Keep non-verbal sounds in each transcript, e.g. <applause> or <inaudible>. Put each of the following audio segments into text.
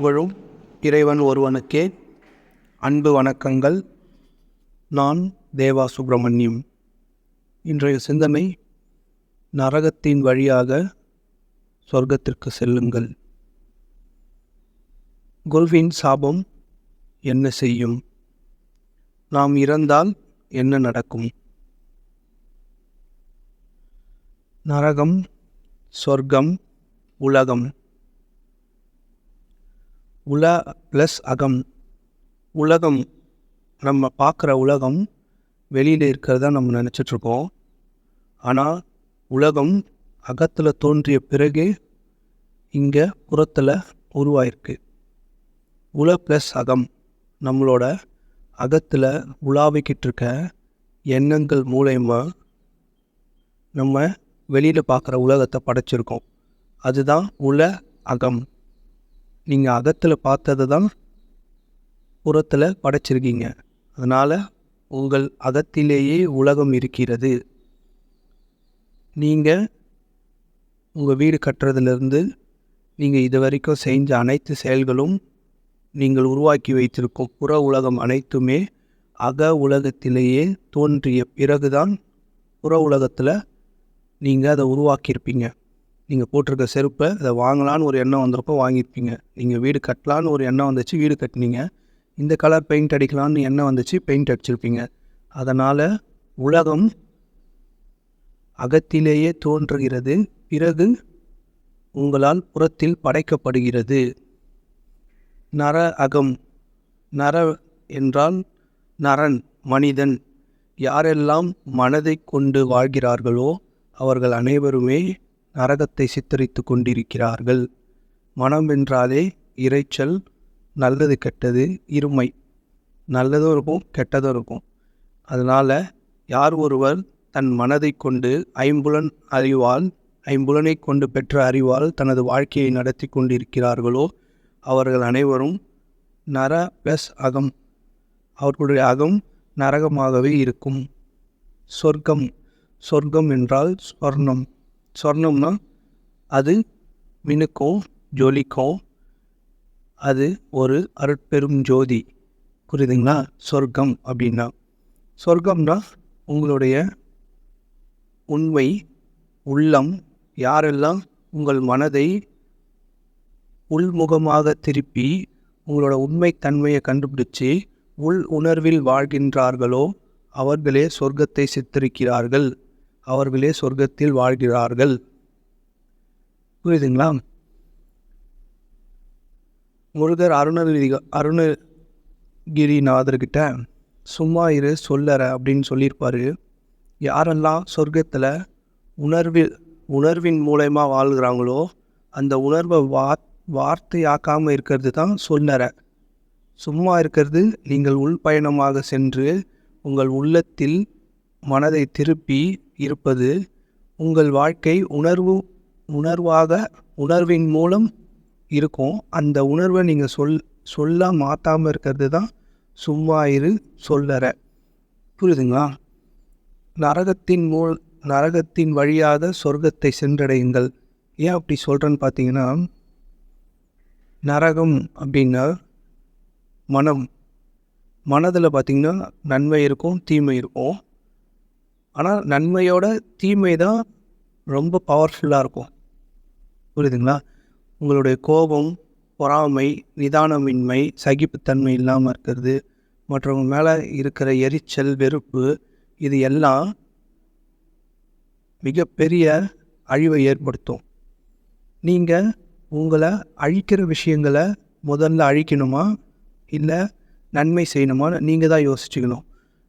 புகழும் இறைவன் ஒருவனுக்கே அன்பு வணக்கங்கள். நான் தேவா சுப்பிரமணியம் இன்றைய சிந்தனை நரகத்தின் வழியாக சொர்க்கத்திற்கு செல்லுங்கள். குருவின் சாபம் என்ன செய்யும்? நாம் இறந்தால் என்ன நடக்கும்? நரகம் சொர்க்கம் உலகம். உல ப்ளஸ் அகம். உலகம் நம்ம பார்க்குற உலகம் வெளியில் இருக்கிறதா நம்ம நினச்சிட்ருக்கோம் ஆனால் உலகம் அகத்தில் தோன்றிய பிறகு இங்கே புறத்தில் உருவாயிருக்கு. உல ப்ளஸ் அகம் நம்மளோட அகத்தில் உலாவிக்கிட்டு இருக்க எண்ணங்கள் மூலயமா நம்ம வெளியில் பார்க்குற உலகத்தை படைச்சிருக்கோம். அதுதான் உல அகம். நீங்கள் அகத்தில் பார்த்தது தான் புறத்தில் படைச்சிருக்கீங்க. அதனால் உங்கள் அகத்திலேயே உலகம் இருக்கிறது. நீங்கள் உங்கள் வீடு கட்டுறதுலேருந்து நீங்கள் இது வரைக்கும் செஞ்ச அனைத்து செயல்களும் நீங்கள் உருவாக்கி வைத்திருக்கும் புற உலகம் அனைத்துமே அக உலகத்திலேயே தோன்றிய பிறகுதான் புற உலகத்தில் நீங்கள் அதை உருவாக்கியிருப்பீங்க. நீங்கள் போட்டிருக்க செருப்பை அதை வாங்கலான்னு ஒரு எண்ணம் வந்தப்போ வாங்கியிருப்பீங்க. நீங்கள் வீடு கட்டலான்னு ஒரு எண்ணம் வந்துச்சு வீடு கட்டினீங்க. இந்த கலர் பெயிண்ட் அடிக்கலான்னு எண்ணம் வந்துச்சு பெயிண்ட் அடிச்சிருப்பீங்க. அதனால் உலகம் அகத்திலேயே தோன்றுகிறது பிறகு உங்களால் புறத்தில் படைக்கப்படுகிறது. நர அகம் நர என்றால் நரன் மனிதன். யாரெல்லாம் மனதை கொண்டு வாழ்கிறார்களோ அவர்கள் அனைவருமே நரகத்தை சித்தரித்து கொண்டிருக்கிறார்கள். மனம் என்றாலே இரைச்சல் நல்லது கெட்டது இருமை. நல்லதும் இருக்கும் கெட்டதும் இருக்கும் அதனால் யார் ஒருவர் தன் மனதை கொண்டு ஐம்புலன் அறிவால் ஐம்புலனை கொண்டு பெற்ற அறிவால் தனது வாழ்க்கையை நடத்தி கொண்டிருக்கிறார்களோ அவர்கள் அனைவரும் நர ப்ளஸ் அகம். அவர்களுடைய அகம் நரகமாகவே இருக்கும். சொர்க்கம். சொர்க்கம் என்றால் ஸ்வர்ணம் சொர்ணம்னா அது மினுக்கும் ஜொலிக்கும் அது ஒரு அருட்பெரும் ஜோதி. புரியுதுங்களா? சொர்க்கம் அப்படின்னா. சொர்க்கம்னா உங்களுடைய உண்மை உள்ளம் யாரெல்லாம் உங்கள் மனதை உள்முகமாக திருப்பி உங்களோட உண்மை தன்மையை கண்டுபிடிச்சி உள் உணர்வில் வாழ்கின்றார்களோ அவர்களே சொர்க்கத்தை சித்தரிக்கிறார்கள். அவர்களே சொர்க்கத்தில் வாழ்கிறார்கள். புரியுதுங்களா? முருகர் அருணகிரி அருணகிரிநாதர்கிட்ட சும்மா இரு சொல்லற அப்படின்னு சொல்லியிருப்பார். யாரெல்லாம் சொர்க்கத்தில் உணர்வில் உணர்வின் மூலயமா வாழ்கிறாங்களோ அந்த உணர்வை வா வார்த்தையாக்காமல் இருக்கிறது தான் சொல்லற. சும்மா இருக்கிறது நீங்கள் உள்பயணமாக சென்று உங்கள் உள்ளத்தில் மனதை திருப்பி இருப்பது உங்கள் வாழ்க்கை உணர்வு உணர்வாக உணர்வின் மூலம் இருக்கும். அந்த உணர்வை நீங்கள் சொல் சொல்ல மாற்றாமல் இருக்கிறது தான் சும்மா இரு சொல்லற. புரியுதுங்களா? நரகத்தின் மூல் நரகத்தின் வழியாக சொர்க்கத்தை சென்றடையுங்கள். ஏன் அப்படி சொல்கிறேன்னு பார்த்தீங்கன்னா நரகம் அப்படின்னா மனம். மனதில் பார்த்திங்கன்னா நன்மை இருக்கும் தீமை இருக்கும். ஆனால் நன்மையோட தீமை தான் ரொம்ப பவர்ஃபுல்லாக இருக்கும். புரியுதுங்களா? உங்களுடைய கோபம் பொறாமை நிதானமின்மை சகிப்புத்தன்மை இல்லாமல் இருக்கிறது மற்றவங்க மேலே இருக்கிற எரிச்சல் வெறுப்பு இது எல்லாம் மிகப்பெரிய அழிவை ஏற்படுத்தும். நீங்கள் உங்களை அழிக்கிற விஷயங்களை முதல்ல அழிக்கணுமா? இல்லை நன்மை செய்யணுமான்னு நீங்கள் தான் யோசிச்சுக்கணும்.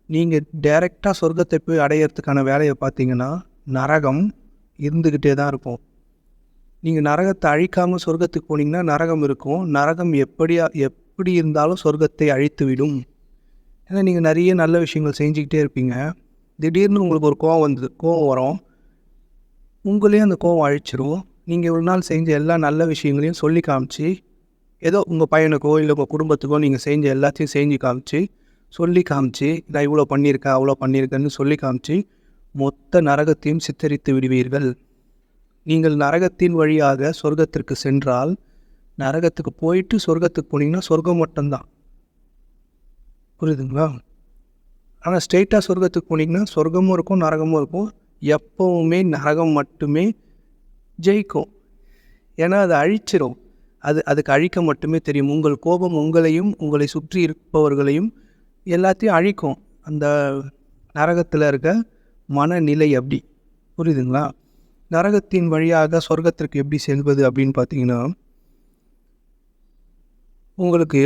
நீங்கள் டைரெக்டாக சொர்க்கத்தை போய் அடையிறதுக்கான வேலையை பார்த்தீங்கன்னா நரகம் இருந்துக்கிட்டே தான் இருக்கும். நீங்கள் நரகத்தை அழிக்காமல் சொர்க்கத்துக்கு போனீங்கன்னா நரகம் இருக்கும். நரகம் எப்படியா எப்படி இருந்தாலும் சொர்க்கத்தை அழித்து விடும். ஏன்னா நீங்கள் நிறைய நல்ல விஷயங்கள் செஞ்சுக்கிட்டே இருப்பீங்க. திடீர்னு உங்களுக்கு ஒரு கோவம் வந்தது கோவம் வரும். உங்களையும் அந்த கோவம் அழிச்சிரும். நீங்கள் இவ்வளோ நாள் செஞ்ச எல்லா நல்ல விஷயங்களையும் சொல்லி காமிச்சு ஏதோ உங்கள் பையனுக்கோ இல்லை உங்கள் குடும்பத்துக்கோ நீங்கள் செஞ்ச எல்லாத்தையும் செஞ்சு காமிச்சு சொல்லி காமிச்சு நான் இவ்வளோ பண்ணியிருக்கேன் அவ்வளோ பண்ணியிருக்கேன்னு சொல்லி காமிச்சு மொத்த நரகத்தையும் சித்தரித்து விடுவீர்கள். நீங்கள் நரகத்தின் வழியாக சொர்க்கத்திற்கு சென்றால் நரகத்துக்கு போயிட்டு சொர்க்கத்துக்கு போனீங்கன்னா சொர்க்கம் மட்டும்தான். புரியுதுங்களா? ஆனால் ஸ்ட்ரெயிட்டாக சொர்க்கத்துக்கு போனீங்கன்னா சொர்க்கமும் இருக்கும் நரகமும் இருக்கும். எப்போவுமே நரகம் மட்டுமே ஜெயிக்கும். ஏன்னா அது அழிச்சிரும். அது அதுக்கு அழிக்க மட்டுமே தெரியும். உங்கள் கோபம் உங்களையும் உங்களை சுற்றி இருப்பவர்களையும் எல்லாத்தையும் அழிக்கும். அந்த நரகத்தில் இருக்க மனநிலை அப்படி புரியுதுங்களா? நரகத்தின் வழியாக சொர்க்கத்திற்கு எப்படி செல்வது அப்படின்னு பார்த்தீங்கன்னா உங்களுக்கு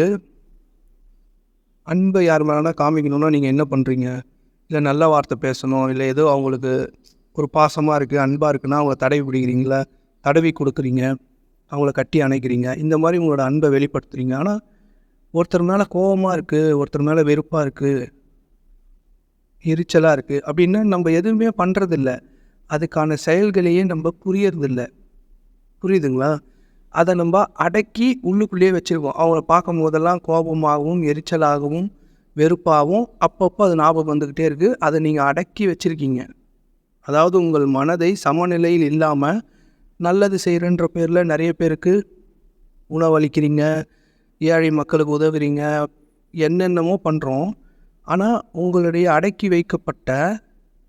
அன்பை யார் மேலேனா காமிக்கணும்னா நீங்கள் என்ன பண்ணுறீங்க இல்லை நல்ல வார்த்தை பேசணும் இல்லை ஏதோ அவங்களுக்கு ஒரு பாசமாக இருக்குது அன்பாக இருக்குன்னா அவங்கள தடவி பிடிக்கிறீங்களா? தடவி கொடுக்குறீங்க அவங்கள கட்டி அணைக்கிறீங்க. இந்த மாதிரி உங்களோட அன்பை வெளிப்படுத்துகிறீங்க ஆனால் ஒருத்தர் மேலே கோபமாக இருக்குது ஒருத்தர் மேலே வெறுப்பாக இருக்குது எரிச்சலாக இருக்குது அப்படின்னா நம்ம எதுவுமே பண்ணுறதில்ல அதுக்கான செயல்களையே நம்ம புரியறதில்ல. புரியுதுங்களா? அதை நம்ம அடக்கி உள்ளுக்குள்ளேயே வச்சுருக்கோம் அவங்கள பார்க்கும் போதெல்லாம் கோபமாகவும் எரிச்சலாகவும் வெறுப்பாகவும் அப்பப்போ அது ஞாபகம் வந்துக்கிட்டே இருக்குது அதை நீங்கள் அடக்கி வச்சுருக்கீங்க. அதாவது உங்கள் மனதை சமநிலையில் இல்லாமல் நல்லது செய்கிறன்ற பேரில் நிறைய பேருக்கு உணவளிக்கிறீங்க. ஏழை மக்களுக்கு உதவுறீங்க என்னென்னமோ பண்ணுறோம் ஆனால் உங்களுடைய அடக்கி வைக்கப்பட்ட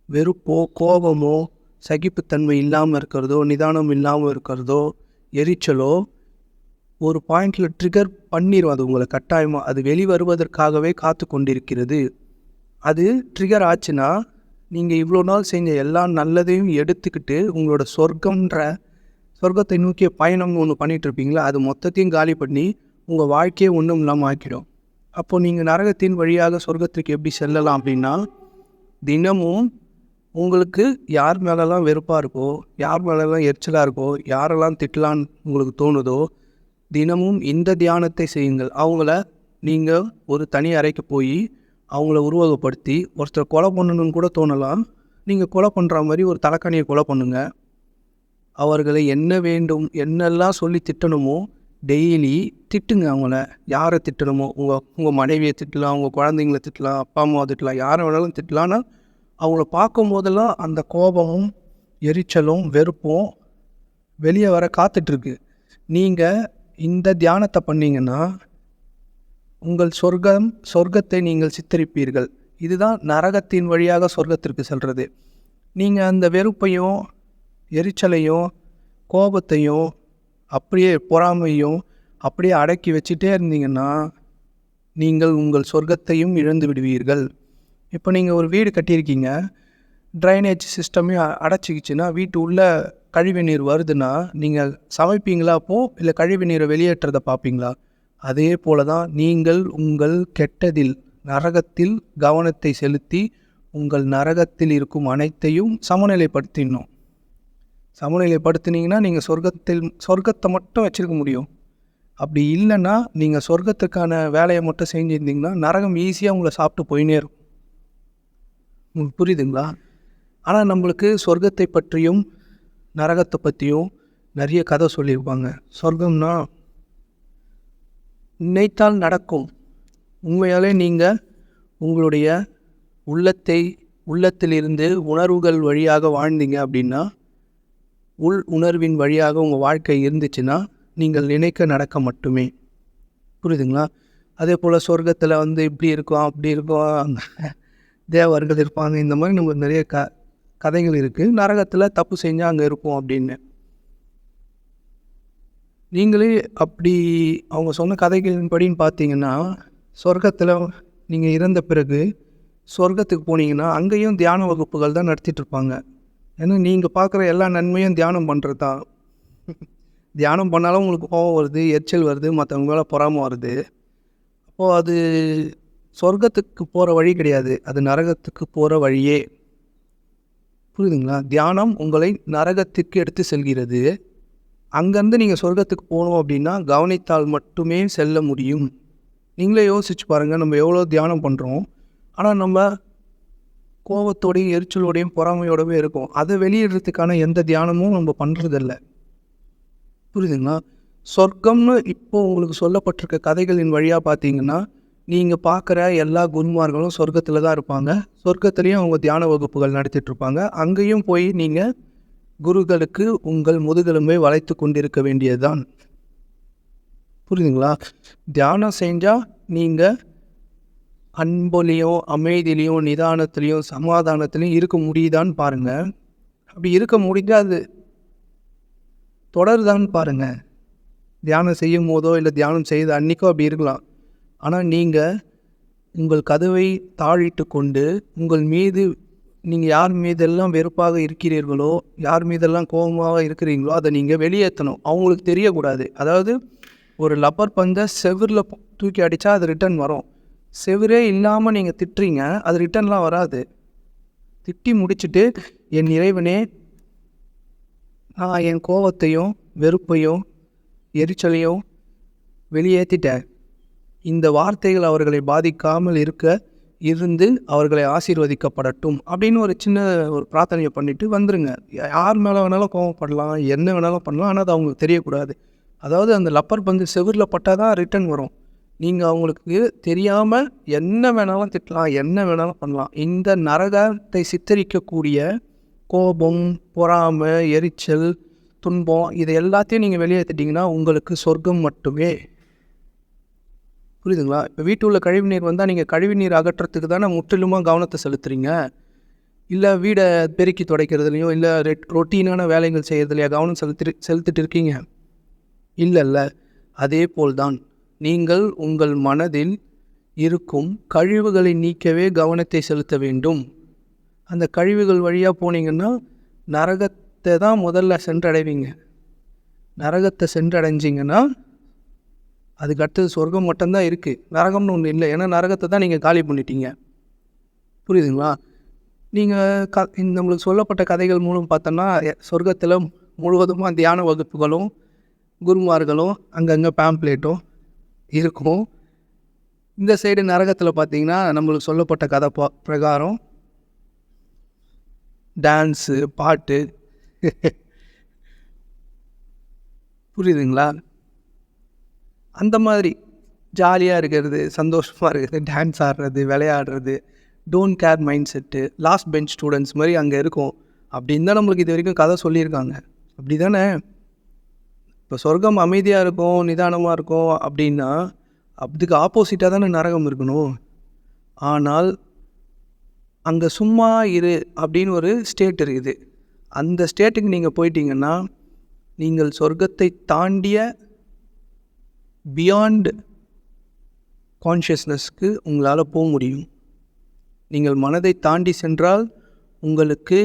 வெறுப்போ கோபமோ சகிப்புத்தன்மை இல்லாமல் இருக்கிறதோ நிதானம் இல்லாமல் இருக்கிறதோ எரிச்சலோ ஒரு பாயிண்டில் ட்ரிகர் பண்ணிடும் அது உங்களை கட்டாயமாக அது வெளிவருவதற்காகவே காத்து கொண்டிருக்கிறது. அது ட்ரிகர் ஆச்சுன்னா நீங்கள் இவ்வளோ நாள் செஞ்ச எல்லா நல்லதையும் எடுத்துக்கிட்டு உங்களோட சொர்க்கம்ன்ற சொர்க்கத்தை நோக்கிய பயணம் ஒன்று பண்ணிகிட்ருப்பீங்களா அது மொத்தத்தையும் காலி பண்ணி உங்கள் வாழ்க்கையே ஒன்றும் இல்லாமல் ஆக்கிடும். அப்போது நீங்கள் நரகத்தின் வழியாக சொர்க்கத்திற்கு எப்படி செல்லலாம் அப்படின்னா தினமும் உங்களுக்கு யார் மேலெல்லாம் வெறுப்பாக இருக்கோ யார் மேலெல்லாம் எரிச்சலாக இருக்கோ யாரெல்லாம் திட்டலான்னு உங்களுக்கு தோணுதோ தினமும் இந்த தியானத்தை செய்யுங்கள். அவங்கள நீங்கள் ஒரு தனி அறைக்கு போய் அவங்கள உருவகப்படுத்தி ஒருத்தர் கொலை பண்ணணும்னு கூட தோணலாம். நீங்கள் கொலை பண்ணுற மாதிரி ஒரு தலைக்கணியை கொலை பண்ணுங்கள் அவர்களை என்ன வேண்டும் என்னெல்லாம் சொல்லி திட்டணுமோ டெய்லி திட்டுங்க அவங்கள. யாரை திட்டணுமோ? உங்கள் உங்கள் மனைவியை திட்டலாம் உங்கள் குழந்தைங்கள திட்டலாம் அப்பா அம்மாவை திட்டலாம் யாரை வேணாலும் திட்டலாம்னா அவங்கள பார்க்கும் போதெல்லாம் அந்த கோபமும் எரிச்சலும் வெறுப்பும் வெளியே வர காத்துட்ருக்கு. நீங்கள் இந்த தியானத்தை பண்ணிங்கன்னா உங்கள் சொர்க்கம் சொர்க்கத்தை நீங்கள் சித்தரிப்பீர்கள். இதுதான் நரகத்தின் வழியாக சொர்க்கத்திற்கு செல்வது நீங்கள் அந்த வெறுப்பையும் எரிச்சலையும் கோபத்தையும் அப்படியே பொறாமையும் அப்படியே அடக்கி வச்சுட்டே இருந்தீங்கன்னா நீங்கள் உங்கள் சொர்க்கத்தையும் இழந்து விடுவீர்கள். இப்போ நீங்கள் ஒரு வீடு கட்டியிருக்கீங்க. ட்ரைனேஜ் சிஸ்டமே அடைச்சிக்கிச்சுன்னா வீட்டு உள்ள கழிவு நீர் வருதுன்னா நீங்கள் சமைப்பீங்களா? அப்போது இல்லை கழிவு நீரை வெளியேற்றதை பார்ப்பீங்களா? அதே போல தான் நீங்கள் உங்கள் கெட்டதில் நரகத்தில் கவனத்தை செலுத்தி உங்கள் நரகத்தில் இருக்கும் அனைத்தையும் சமநிலைப்படுத்திடணும். சமநிலைப்படுத்தினீங்கன்னா நீங்கள் சொர்க்கத்தில் சொர்க்கத்தை மட்டும் வச்சுருக்க முடியும். அப்படி இல்லைன்னா நீங்கள் சொர்க்கத்துக்கான வேலையை மட்டும் செஞ்சுருந்தீங்கன்னா நரகம் ஈஸியாக உங்களை சாப்பிட்டு போயினே இருக்கும். உங்களுக்கு புரியுதுங்களா? ஆனால் நம்மளுக்கு சொர்க்கத்தை பற்றியும் நரகத்தை பற்றியும் நிறைய கதை சொல்லியிருப்பாங்க. சொர்க்கம்னா நினைத்தால் நடக்கும். உண்மையாலே நீங்கள் உங்களுடைய உள்ளத்தை உள்ளத்திலிருந்து உணர்வுகள் வழியாக வாழ்ந்தீங்க அப்படின்னா உள் உணர்வின் வழியாக உங்கள் வாழ்க்கை இருந்துச்சுன்னா நீங்கள் நினைக்க நடக்க மட்டுமே. புரியுதுங்களா? அதே போல் சொர்க்கத்தில் வந்து இப்படி இருக்கும் அப்படி இருக்கும். தேவர்கள் இருப்பாங்க. இந்த மாதிரி நமக்கு நிறைய க கதைகள் இருக்குது நரகத்தில் தப்பு செஞ்சால் அங்கே இருப்போம் அப்படின்னு. நீங்களே அப்படி அவங்க சொன்ன கதைகளின்படின்னு பார்த்தீங்கன்னா சொர்க்கத்தில் நீங்கள் இறந்த பிறகு சொர்க்கத்துக்கு போனீங்கன்னா அங்கேயும் தியான வகுப்புகள் தான் நடத்திட்டு இருப்பாங்க. ஏன்னா நீங்கள் பார்க்குற எல்லா நன்மையும் தியானம் பண்ணுறது தான் தியானம் பண்ணாலும் உங்களுக்கு கோபம் வருது எரிச்சல் வருது மற்றவங்க மேலே பொறாமல் வருது. அப்போது அது சொர்க்கத்துக்கு போகிற வழி கிடையாது. அது நரகத்துக்கு போகிற வழியே. புரியுதுங்களா? தியானம் உங்களை நரகத்துக்கு எடுத்து செல்கிறது. அங்கேருந்து நீங்கள் சொர்க்கத்துக்கு போகணும் அப்படின்னா கவனித்தால் மட்டுமே செல்ல முடியும். நீங்களே யோசிச்சு பாருங்கள் நம்ம எவ்வளோ தியானம் பண்ணுறோம் ஆனால் நம்ம கோபத்தோடையும் எரிச்சலோடையும் பொறாமையோடவே இருக்கும். அதை வெளியிடுறதுக்கான எந்த தியானமும் நம்ம பண்ணுறதில்ல புரியுதுங்களா? சொர்க்கம்னு இப்போ உங்களுக்கு சொல்லப்பட்டிருக்க கதைகளின் வழியாக பார்த்தீங்கன்னா நீங்கள் பார்க்குற எல்லா குருமார்களும் சொர்க்கத்தில் தான் இருப்பாங்க. சொர்க்கத்துலேயும் அவங்க தியான வகுப்புகள் நடத்திட்டுருப்பாங்க அங்கேயும் போய் நீங்கள் குருக்களுக்கு உங்கள் முதுகெலும்பை வளைத்து கொண்டிருக்க வேண்டியதுதான். புரியுதுங்களா? தியானம் செஞ்சால் நீங்கள் அன்புலேயும் அமைதியிலையும் நிதானத்துலேயும் சமாதானத்துலேயும் இருக்க முடியுதான்னு பாருங்கள் அப்படி இருக்க முடிஞ்சால் அது தொடருதான்னு பாருங்கள் தியானம் செய்யும் போதோ இல்லை தியானம் செய்த அன்றைக்கோ அப்படி இருக்கலாம். ஆனால் நீங்கள் உங்கள் கதவை தாழிட்டு கொண்டு உங்கள் மீது நீங்கள் யார் மீதெல்லாம் வெறுப்பாக இருக்கிறீர்களோ யார் மீதெல்லாம் கோபமாக இருக்கிறீங்களோ அதை நீங்கள் வெளியேற்றணும். அவங்களுக்கு தெரியக்கூடாது. அதாவது ஒரு லப்பர் பந்தை செவிரில் தூக்கி அடித்தா அது ரிட்டர்ன் வரும். செவிரே இல்லாமல் நீங்கள் திட்டுறீங்க அது ரிட்டர்ன்லாம் வராது. திட்டி முடிச்சுட்டு என் இறைவனே நான் என் கோவத்தையும் வெறுப்பையும் எரிச்சலையும் வெளியேற்றிட்டேன் இந்த வார்த்தைகள் அவர்களை பாதிக்காமல் இருக்க இருந்து அவர்களை ஆசீர்வதிக்கப்படட்டும். அப்படின்னு ஒரு சின்ன ஒரு பிரார்த்தனையை பண்ணிவிட்டு வந்துருங்க. யார் மேலே வேணாலும் கோவப்படலாம் என்ன வேணாலும் பண்ணலாம் ஆனால் அது அவங்களுக்கு தெரியக்கூடாது. அதாவது அந்த லப்பர் பந்து செவிரில் பட்டால் தான் ரிட்டர்ன் வரும். நீங்கள் அவங்களுக்கு தெரியாமல் என்ன வேணாலும் திட்டலாம் என்ன வேணாலும் பண்ணலாம். இந்த நரகத்தை சித்தரிக்கக்கூடிய கோபம் பொறாமை எரிச்சல் துன்பம் இது எல்லாத்தையும் நீங்கள் வெளியேற்றிட்டிங்கன்னா உங்களுக்கு சொர்க்கம் மட்டுமே. புரியுதுங்களா? இப்போ வீட்டு உள்ள கழிவு நீர் வந்தால் நீங்கள் கழிவு நீர் அகற்றத்துக்கு தானே முற்றிலுமாக கவனத்தை செலுத்துறீங்க. இல்லை வீடை பெருக்கி துடைக்கிறதுலையோ இல்லை ரெட் ரொட்டீனான வேலைகள் செய்கிறதுலையோ கவனம் செலுத்தி செலுத்திட்டு இருக்கீங்க. இல்லை இல்லை அதே போல்தான் நீங்கள் உங்கள் மனதில் இருக்கும் கழிவுகளை நீக்கவே கவனத்தை செலுத்த வேண்டும். அந்த கழிவுகள் வழியாக போனீங்கன்னா நரகத்தை தான் முதல்ல சென்றடைவீங்க. நரகத்தை சென்றடைஞ்சிங்கன்னா அதுக்கு அடுத்தது சொர்க்கம் மட்டும்தான் இருக்குது நரகம்னு ஒன்று இல்லை. ஏன்னா நரகத்தை தான் நீங்கள் காலி பண்ணிட்டீங்க. புரியுதுங்களா? நீங்கள் க இந்த நம்மளுக்கு சொல்லப்பட்ட கதைகள் மூலம் பார்த்தோன்னா சொர்க்கத்தில் முழுவதுமாக தியான வகுப்புகளும் குருமார்களும் அங்கங்கே பேம்ப்ளேட்டும் இருக்கும். இந்த சைடு நரகத்தில் பார்த்தீங்கன்னா நம்மளுக்கு சொல்லப்பட்ட கதை ப பிரகாரம் டான்ஸு பாட்டு. <laughs> புரியுதுங்களா? அந்த மாதிரி ஜாலியாக இருக்கிறது சந்தோஷமாக இருக்கிறது டான்ஸ் ஆடுறது விளையாடுறது don't care mind set last bench students மாதிரி அங்கே இருக்கும். அப்படின்னு தான் நம்மளுக்கு இது வரைக்கும் கதை சொல்லியிருக்காங்க. அப்படி தானே இப்போ சொர்க்கம் அமைதியாக இருக்கும் நிதானமாக இருக்கும் அப்படின்னா அதுக்கு ஆப்போசிட்டாக தானே நரகம் இருக்கணும். ஆனால் அங்கே சும்மா இரு அப்படின்னு ஒரு ஸ்டேட் இருக்குது. அந்த ஸ்டேட்டுக்கு நீங்கள் போயிட்டீங்கன்னா நீங்கள் சொர்க்கத்தை தாண்டிய பியாண்ட் கான்ஷியஸ்னஸ்க்கு உங்களால் போக முடியும். நீங்கள் மனதை தாண்டி சென்றால் உங்களுக்கு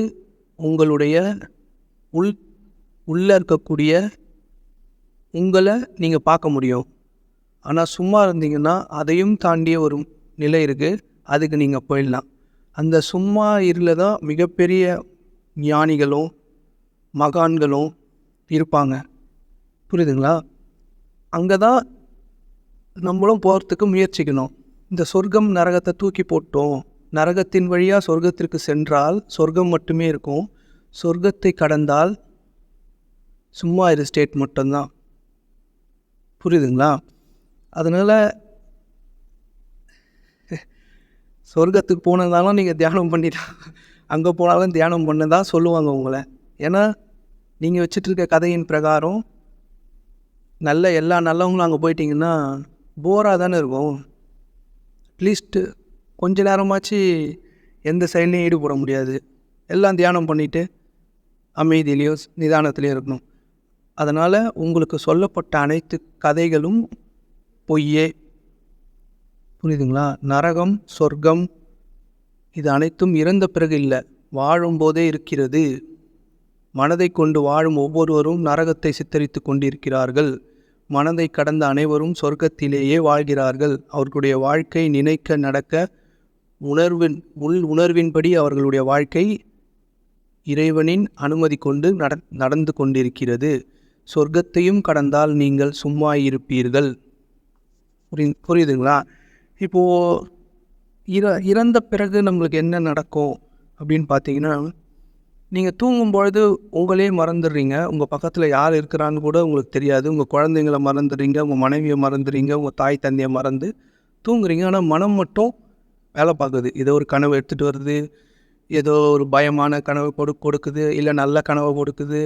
உங்களுடைய உள் உள்ளே இருக்கக்கூடிய உங்களை நீங்கள் பார்க்க முடியும். ஆனால் சும்மா இருந்தீங்கன்னா அதையும் தாண்டிய ஒரு நிலை இருக்குது அதுக்கு நீங்கள் போயிடலாம். அந்த சும்மா இருல தான் மிகப்பெரிய ஞானிகளும் மகான்களும் இருப்பாங்க. புரியுதுங்களா? அங்கே தான் நம்மளும் போகிறதுக்கு முயற்சிக்கணும். இந்த சொர்க்கம் நரகத்தை தூக்கி போட்டோம். நரகத்தின் வழியாக சொர்க்கத்திற்கு சென்றால் சொர்க்கம் மட்டுமே இருக்கும். சொர்க்கத்தை கடந்தால் சும்மா இரு ஸ்டேட் மட்டும்தான். புரியுதுங்களா? அதனால் சொர்க்கத்துக்கு போனதாலும் நீங்கள் தியானம் பண்ணிட்டா அங்கே போனாலும் தியானம் பண்ண தான் சொல்லுவாங்க உங்களை. ஏன்னா நீங்கள் வச்சுட்ருக்க கதையின் பிரகாரம் நல்ல எல்லா நல்லவங்களும் அங்கே போயிட்டீங்கன்னா போராக தானே இருக்கும். அட்லீஸ்ட்டு கொஞ்ச நேரமாச்சு எந்த சைட்லேயும் ஈடுபட முடியாது. எல்லாம் தியானம் பண்ணிவிட்டு அமைதியிலையோ நிதானத்துலேயும் இருக்கணும். அதனால் உங்களுக்கு சொல்லப்பட்ட அனைத்து கதைகளும் பொய்யே. புரியுதுங்களா? நரகம் சொர்க்கம் இது அனைத்தும் இறந்த பிறகு இல்லை. வாழும்போதே இருக்கிறது. மனதை கொண்டு வாழும் ஒவ்வொருவரும் நரகத்தை சித்தரித்து கொண்டிருக்கிறார்கள். மனதை கடந்த அனைவரும் சொர்க்கத்திலேயே வாழ்கிறார்கள். அவர்களுடைய வாழ்க்கை நினைக்க நடக்க உணர்வின் உள் உணர்வின்படி அவர்களுடைய வாழ்க்கை இறைவனின் அனுமதி கொண்டு நட நடந்து கொண்டிருக்கிறது. சொர்க்கத்தையும் கடந்தால் நீங்கள் சும்மா இருப்பீர்கள் புரி புரியுதுங்களா? இப்போது இற இறந்த பிறகு நம்மளுக்கு என்ன நடக்கும் அப்படின்னு பார்த்தீங்கன்னா நீங்கள் தூங்கும் பொழுது உங்களே மறந்துடுறீங்க. உங்கள் பக்கத்தில் யார் இருக்கிறான்னு கூட உங்களுக்கு தெரியாது. உங்கள் குழந்தைங்கள மறந்துடுறீங்க உங்கள் மனைவியை மறந்துடுறீங்க உங்கள் தாய் தந்தையை மறந்து தூங்குறீங்க. ஆனால் மனம் மட்டும் வேலை பார்க்குது. ஏதோ ஒரு கனவு எடுத்துகிட்டு வருது. ஏதோ ஒரு பயமான கனவு கொடு கொடுக்குது. இல்லை நல்ல கனவை கொடுக்குது.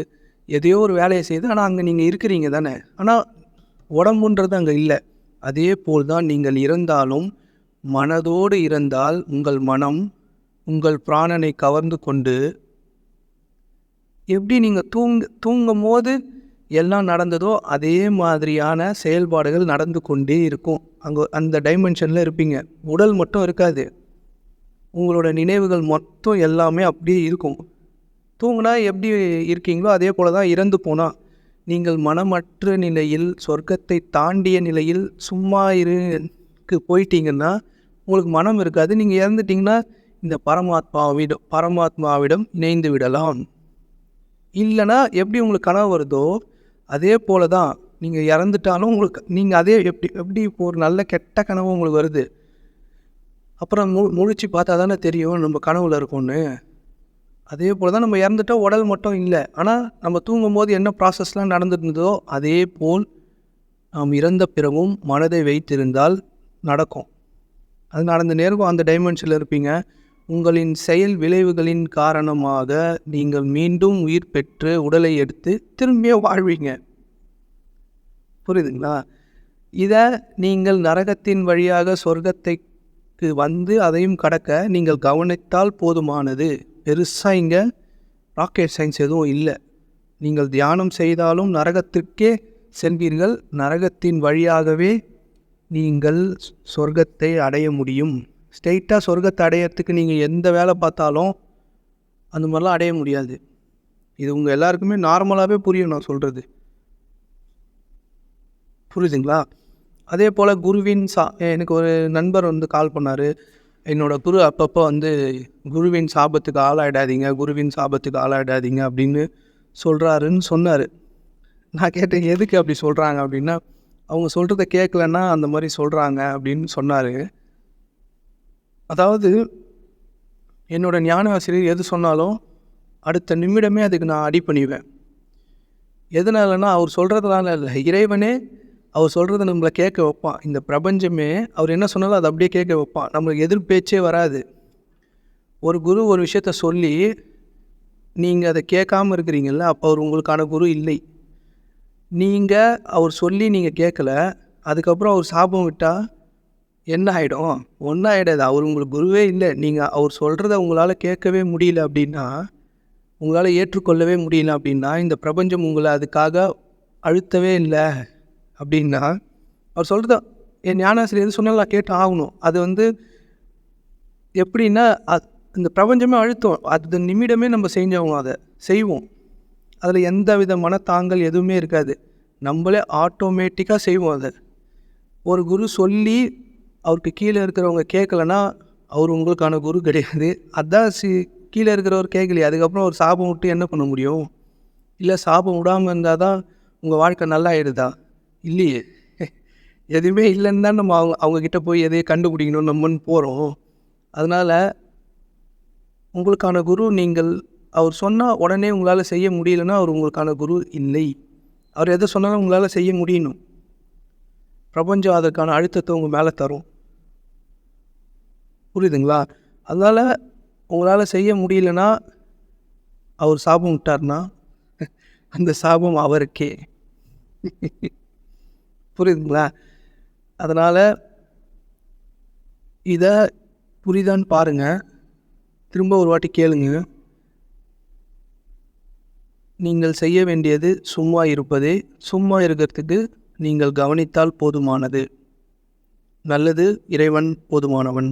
எதையோ ஒரு வேலையை செய்யுது ஆனால் அங்கே நீங்கள் இருக்கிறீங்க தானே. ஆனால் உடம்புன்றது அங்கே இல்லை. அதே போல் தான் நீங்கள் இறந்தாலும் மனதோடு இறந்தால் உங்கள் மனம் உங்கள் பிராணனை கவர்ந்து கொண்டு எப்படி நீங்கள் தூங் தூங்கும் போது எல்லாம் நடந்ததோ அதே மாதிரியான செயல்பாடுகள் நடந்து கொண்டே இருக்கும். அங்கே அந்த டைமென்ஷனில் இருப்பீங்க. உடல் மட்டும் இருக்காது. உங்களோட நினைவுகள் மொத்தம் எல்லாமே அப்படியே இருக்கும். தூங்கினா எப்படி இருக்கீங்களோ அதே போல் தான் இறந்து போனால் நீங்கள் மனமற்ற நிலையில் சொர்க்கத்தை தாண்டிய நிலையில் சும்மா இருக்கு போயிட்டீங்கன்னா உங்களுக்கு மனம் இருக்காது. நீங்கள் இறந்துட்டிங்கன்னா இந்த பரமாத்மாவிடம் பரமாத்மாவிடம் இணைந்து விடலாம். இல்லைன்னா எப்படி உங்களுக்கு கனவு வருதோ அதே போல தான் நீங்கள் இறந்துட்டாலும் உங்களுக்கு நீங்கள் அதே எப்படி எப்படி இப்போ ஒரு நல்ல கெட்ட கனவு உங்களுக்கு வருது. அப்புறம் மு முழிச்சு பார்த்தா தானே தெரியும் நம்ம கனவுல இருக்கோன்னு அதே போல் தான் நம்ம இறந்துட்டா உடல் மட்டும் இல்லை. ஆனால் நம்ம தூங்கும்போது என்ன ப்ராசஸ்லாம் நடந்துருந்ததோ அதே போல் நாம் இறந்த பிறகும் மனதை வைத்திருந்தால் நடக்கும். அது நடந்த நேரம் அந்த டைமென்ஷனில் இருப்பீங்க. உங்களின் செயல் விளைவுகளின் காரணமாக நீங்கள் மீண்டும் உயிர் பெற்று உடலை எடுத்து திரும்பியே வாழ்வீங்க. புரியுதுங்களா? இதை நீங்கள் நரகத்தின் வழியாக சொர்க்கத்தைக்கு வந்து அதையும் கடக்க நீங்கள் கவனித்தால் போதுமானது. பெருசாக இங்கே ராக்கெட் சயின்ஸ் எதுவும் இல்லை. நீங்கள் தியானம் செய்தாலும் நரகத்திற்கே செல்வீர்கள். நரகத்தின் வழியாகவே நீங்கள் சொர்க்கத்தை அடைய முடியும். ஸ்ட்ரெயிட்டாக சொர்க்கத்தை அடையிறதுக்கு நீங்கள் எந்த வேலை பார்த்தாலும் அந்த மாதிரிலாம் அடைய முடியாது. இது உங்கள் எல்லாருக்குமே நார்மலாகவே புரியும் நான் சொல்கிறது புரியுதுங்களா? அதே போல் குருவின் சா எனக்கு ஒரு நண்பர் வந்து கால் பண்ணார். என்னோட குரு அப்பப்போ வந்து குருவின் சாபத்துக்கு ஆளாயிடாதீங்க குருவின் சாபத்துக்கு ஆளாயிடாதீங்க அப்படின்னு சொல்கிறாருன்னு சொன்னார். நான் கேட்டேன் எதுக்கு அப்படி சொல்கிறாங்க அப்படின்னா அவங்க சொல்கிறத கேட்கலன்னா அந்த மாதிரி சொல்கிறாங்க அப்படின்னு சொன்னார். அதாவது என்னோட ஞான ஆசிரியர் எது சொன்னாலும் அடுத்த நிமிடமே அதுக்கு நான் அடி பண்ணிடுவேன் எதனாலன்னா அவர் சொல்கிறதுனால இல்லை இறைவனே அவர் சொல்கிறத நம்மளை கேட்க வைப்பான். இந்த பிரபஞ்சமே அவர் என்ன சொன்னாலும் அதை அப்படியே கேட்க வைப்பான். நம்மளுக்கு எதிர் பேச்சே வராது. ஒரு குரு ஒரு விஷயத்த சொல்லி நீங்கள் அதை கேட்காம இருக்கிறீங்கள அப்போ அவர் உங்களுக்கான குரு இல்லை. நீங்கள் அவர் சொல்லி நீங்கள் கேட்கல அதுக்கப்புறம் அவர் சாபம் விட்டால் என்ன ஆகிடும் ஒன்றும் ஆகிடாது அவர் உங்களுக்கு குருவே இல்லை. நீங்கள் அவர் சொல்கிறத உங்களால் கேட்கவே முடியல அப்படின்னா உங்களால் ஏற்றுக்கொள்ளவே முடியல அப்படின்னா இந்த பிரபஞ்சம் உங்களை அதுக்காக அழுத்தவே இல்லை. அப்படின்னா அவர் சொல்கிறத என் ஞானாசிரியர் எது சொன்னாலும் நான் கேட்டு ஆகணும். அது வந்து எப்படின்னா அது இந்த பிரபஞ்சமே அழுத்தம். அது நிமிடமே நம்ம செஞ்சவங்க அதை. செய்வோம். அதில் எந்த வித மனத்தாங்கல் எதுவுமே இருக்காது. நம்மளே ஆட்டோமேட்டிக்காக செய்வோம் அதை. ஒரு குரு சொல்லி அவருக்கு கீழே இருக்கிறவங்க கேட்கலன்னா அவர் உங்களுக்கான குரு கிடையாது. அதான் சி கீழே இருக்கிறவர் கேட்கலையே அதுக்கப்புறம் ஒரு சாபம் விட்டு என்ன பண்ண முடியும்? இல்லை சாபம் விடாமல் இருந்தால் தான் உங்கள் வாழ்க்கை நல்லா ஆயிடுதா? இல்லையே. எதுவுமே இல்லைன்னு தான் நம்ம அவங்க அவங்கக்கிட்ட போய் எதையும் கண்டுபிடிக்கணும் நம்மன்னு போகிறோம் அதனால் உங்களுக்கான குரு நீங்கள் அவர் சொன்னால் உடனே உங்களால் செய்ய முடியலன்னா அவர் உங்களுக்கான குரு இல்லை. அவர் எதை சொன்னாலும் உங்களால் செய்ய முடியணும். பிரபஞ்சம் அதற்கான அழுத்தத்தை உங்கள் மேலே தரும். புரியுதுங்களா? அதனால் உங்களால் செய்ய முடியலன்னா அவர் சாபம் விட்டார்னா அந்த சாபம் அவருக்கே. புரியுதுங்களா? அதனால் இதை புரியுதான்னு பாருங்கள் திரும்ப ஒரு வாட்டி கேளுங்க. நீங்கள் செய்ய வேண்டியது சும்மா இருப்பதே சும்மா இருக்கிறதுக்கு நீங்கள் கவனித்தால் போதுமானது. நல்லது இறைவன் போதுமானவன்.